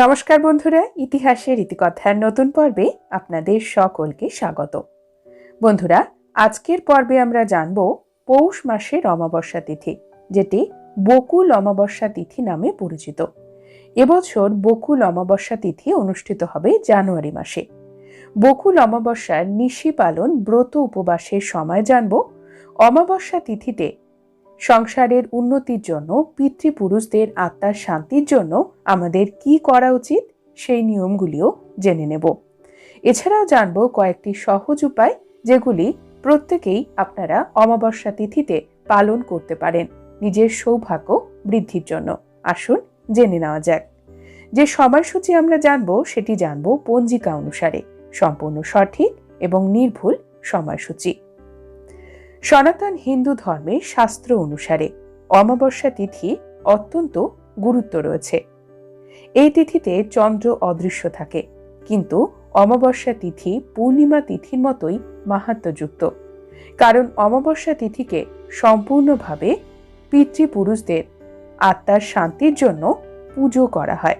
নমস্কার বন্ধুরা, ইতিহাসের ইতিকথার নতুন পর্বে আপনাদের সকলকে স্বাগত। বন্ধুরা, আজকের পর্বে আমরা জানব পৌষ মাসের অমাবস্যা তিথি, যেটি বকুল অমাবস্যা তিথি নামে পরিচিত। এবছর বকুল অমাবস্যা তিথি অনুষ্ঠিত হবে জানুয়ারি মাসে। বকুল অমাবস্যার নিশি পালন ব্রত উপবাসের সময় জানব। অমাবস্যা তিথিতে সংসারের উন্নতির জন্য, পিতৃপুরুষদের আত্মার শান্তির জন্য আমাদের কি করা উচিত? সেই নিয়মগুলিও জেনে নেব। এছাড়াও জানব কয়েকটি সহজ উপায় যেগুলি প্রত্যেকেই আপনারা অমাবস্যা তিথিতে পালন করতে পারেন নিজের সৌভাগ্য বৃদ্ধির জন্য। আসুন জেনে নেওয়া যাক। যে সময়সূচি আমরা জানব সেটি জানব পঞ্জিকা অনুসারে। সম্পূর্ণ সঠিক এবং নির্ভুল সময়সূচি। সনাতন হিন্দু ধর্মে শাস্ত্র অনুসারে অমাবস্যা তিথি অত্যন্ত গুরুত্ব রয়েছে। এই তিথিতে চন্দ্র অদৃশ্য থাকে, কিন্তু অমাবস্যা তিথি পূর্ণিমা তিথির মতোই মাহাত্মযুক্ত কারণ অমাবস্যা তিথিকে সম্পূর্ণভাবে পিতৃপুরুষদের আত্মার শান্তির জন্য পুজো করা হয়।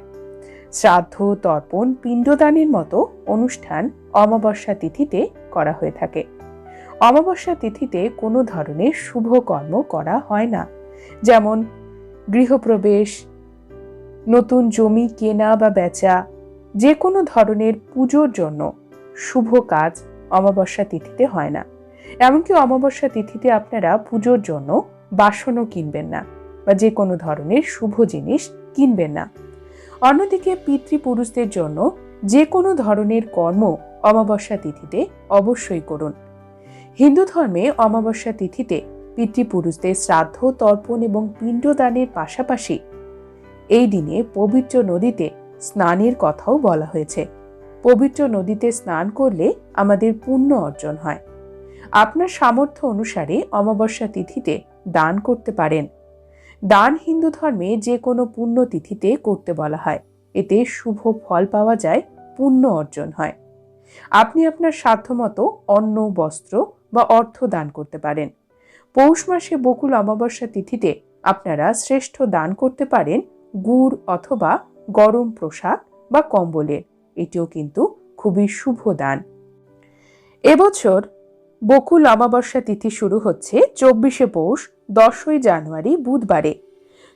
শ্রাদ্ধ, তর্পণ, পিণ্ডদানের মতো অনুষ্ঠান অমাবস্যা তিথিতে করা হয়ে থাকে। অমাবস্যা তিথিতে কোনো ধরনের শুভ কর্ম করা হয় না। যেমন গৃহপ্রবেশ, নতুন জমি কেনা বা বেচা, যে কোনো ধরনের পুজোর জন্য শুভ কাজ অমাবস্যা তিথিতে হয় না। এমনকি অমাবস্যা তিথিতে আপনারা পুজোর জন্য বাসনও কিনবেন না বা যে কোনো ধরনের শুভ জিনিস কিনবেন না। অন্যদিকে পিতৃপুরুষদের জন্য যে কোনো ধরনের কর্ম অমাবস্যা তিথিতে অবশ্যই করুন। হিন্দু ধর্মে অমাবস্যা তিথিতে পিতৃপুরুষদের শ্রাদ্ধ, তর্পণ এবং পিণ্ডদানের পাশাপাশি এই দিনে পবিত্র নদীতে স্নানের কথাও বলা হয়েছে। পবিত্র নদীতে স্নান করলে আমাদের পুণ্য অর্জন হয়। আপনার সামর্থ্য অনুসারে অমাবস্যা তিথিতে দান করতে পারেন। দান হিন্দু ধর্মে যে কোনো পুণ্য তিথিতে করতে বলা হয়। এতে শুভ ফল পাওয়া যায়, পুণ্য অর্জন হয়। আপনি আপনার সাধ্যমতো অন্ন, বস্ত্র বা অর্থ দান করতে পারেন। পৌষ মাসে বকুল অমাবস্যা তিথিতে আপনারা শ্রেষ্ঠ দান করতে পারেন গুড় অথবা গরম পোশাক বা কম্বলের। এটিও কিন্তু খুবই শুভ দান। এবছর বকুল অমাবস্যা তিথি শুরু হচ্ছে চব্বিশে পৌষ, দশই জানুয়ারি বুধবারে।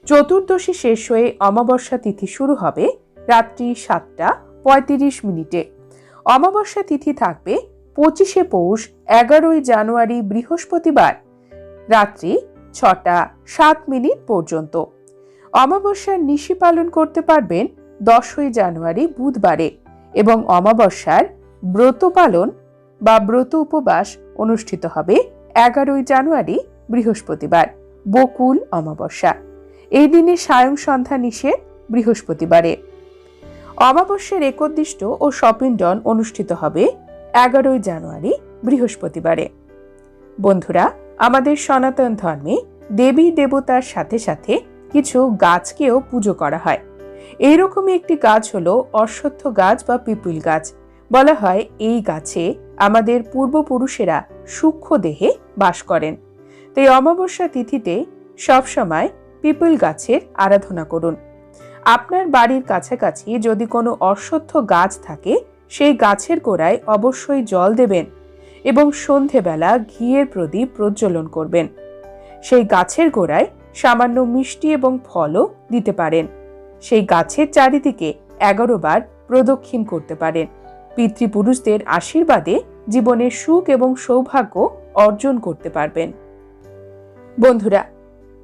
চতুর্দশী শেষ হয়ে অমাবস্যা তিথি শুরু হবে রাত্রি সাতটা পঁয়ত্রিশ মিনিটে। অমাবস্যা তিথি থাকবে পঁচিশে পৌষ, এগারোই জানুয়ারি, বৃহস্পতিবার। রাত্রি ছটা সাত মিনিট পর্যন্ত। অমাবস্যার নিশি পালন করতে পারবেন দশই জানুয়ারি বুধবারে এবং অমাবস্যার ব্রত পালন বা ব্রত উপবাস অনুষ্ঠিত হবে এগারোই জানুয়ারি, বৃহস্পতিবার, বকুল অমাবস্যা। এই দিনে সায়ং সন্ধ্যা নিষেধ, বৃহস্পতিবারে। অমাবস্যার একদিষ্ট ও শপিন্ডন অনুষ্ঠিত হবে এগারোই জানুয়ারি, বৃহস্পতিবারে। বন্ধুরা, আমাদের সনাতন ধর্মে দেবী দেবতার সাথে সাথে কিছু গাছকেও পুজো করা হয়। এইরকমই একটি গাছ হলো অশ্বত্থ গাছ বা পিপুল গাছ। বলা হয় এই গাছে আমাদের পূর্বপুরুষেরা সূক্ষ্ম দেহে বাস করেন। তাই অমাবস্যা তিথিতে সবসময় পিপল গাছের আরাধনা করুন। আপনার বাড়ির কাছাকাছি যদি কোনো অশ্বত্থ গাছ থাকে সেই গাছের গোড়ায় অবশ্যই জল দেবেন এবং সন্ধেবেলা ঘিয়ের প্রদীপ প্রজ্বলন করবেন। সেই গাছের গোড়ায় সামান্য মিষ্টি এবং ফলও দিতে পারেন। সেই গাছের চারিদিকে এগারো বার প্রদক্ষিণ করতে পারেন। পিতৃপুরুষদের আশীর্বাদে জীবনের সুখ এবং সৌভাগ্য অর্জন করতে পারবেন। বন্ধুরা,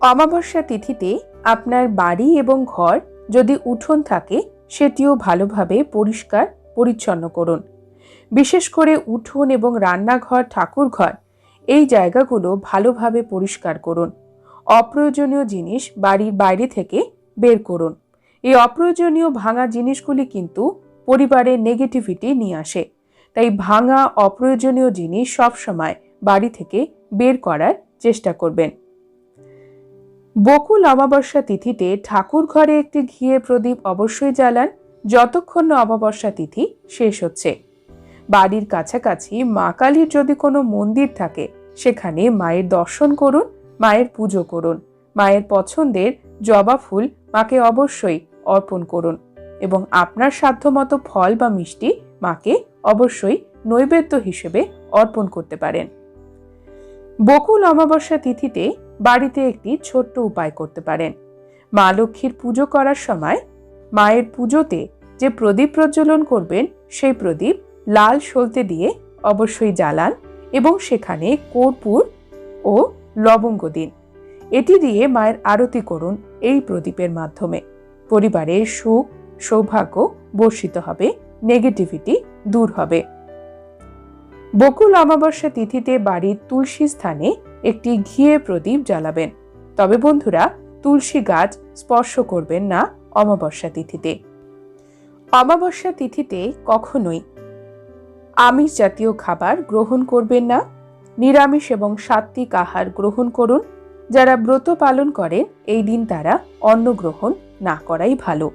অমাবস্যা তিথিতে আপনার বাড়ি এবং ঘর যদি উঠোন থাকে, সেটিও ভালোভাবে পরিষ্কার পরিচ্ছন্ন করুন। বিশেষ করে উঠোন এবং রান্নাঘর, ঠাকুরঘর, এই জায়গাগুলো ভালোভাবে পরিষ্কার করুন। অপ্রয়োজনীয় জিনিস বাড়ির বাইরে থেকে বের করুন। এই অপ্রয়োজনীয় ভাঙা জিনিসগুলি কিন্তু পরিবারের নেগেটিভিটি নিয়ে আসে। তাই ভাঙা, অপ্রয়োজনীয় জিনিস সবসময় বাড়ি থেকে বের করার চেষ্টা করবেন। বকুল অমাবস্যা তিথিতে ঠাকুর ঘরে একটি ঘিয়ে প্রদীপ অবশ্যই জ্বালান। যতক্ষণ না অমাবস্যা তিথি শেষ হচ্ছে। বাড়ির কাছাকাছি মা কালীর যদি কোনো মন্দির থাকে, সেখানে মায়ের দর্শন করুন, মায়ের পুজো করুন। মায়ের পছন্দের জবা ফুল মাকে অবশ্যই অর্পণ করুন এবং আপনার সাধ্যমতো ফল বা মিষ্টি মাকে অবশ্যই নৈবেদ্য হিসেবে অর্পণ করতে পারেন। বকুল অমাবস্যা তিথিতে বাড়িতে একটি ছোট্ট উপায় করতে পারেন। মা লক্ষ্মীর পুজো করার সময় মায়ের পুজোতে যে প্রদীপ প্রজ্বলন করবেন, সেই প্রদীপ লাল সলতে দিয়ে অবশ্যই জ্বালান এবং সেখানে কর্পূর ও লবঙ্গ দিন। এটি দিয়ে মায়ের আরতি করুন এই প্রদীপের মাধ্যমে। পরিবারের সুখ, সৌভাগ্য বর্ষিত হবে, নেগেটিভিটি দূর হবে। বকুল অমাবস্যা তিথিতে বাড়ির তুলসী স্থানে একটি ঘিয়ে প্রদীপ জ্বালাবেন। তবে বন্ধুরা, তুলসী গাছ স্পর্শ করবেন না অমাবস্যা তিথিতে। অমাবস্যা তিথিতে কখনোই আমিষ জাতীয় খাবার গ্রহণ করবেন না। নিরামিষ এবং সাত্ত্বিক আহার গ্রহণ করুন। যারা ব্রত পালন করেন, এই দিন তারা অন্ন গ্রহণ না করাই ভালো।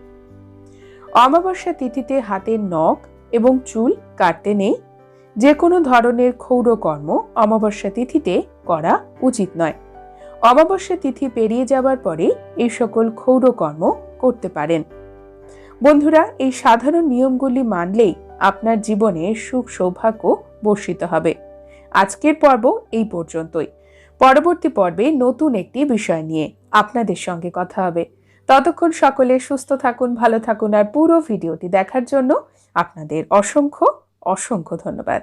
অমাবস্যা তিথিতে হাতের নখ এবং চুল কাটতে নেই। যে কোনো ধরনের ক্ষৌরকর্ম অমাবস্যা তিথিতে করা উচিত নয়। অমাবস্যা তিথি পেরিয়ে যাবার পরে এই সকল ক্ষৌরকর্ম করতে পারেন। বন্ধুরা, এই সাধারণ নিয়মগুলি মানলেই আপনার জীবনে সুখ সৌভাগ্য বর্ষিত হবে। আজকের পর্ব এই পর্যন্তই। পরবর্তী পর্বে নতুন একটি বিষয় নিয়ে আপনাদের সঙ্গে কথা হবে। ততক্ষণ সকলে সুস্থ থাকুন, ভালো থাকুন আর পুরো ভিডিওটি দেখার জন্য আপনাদের অসংখ্য অসংখ্য ধন্যবাদ।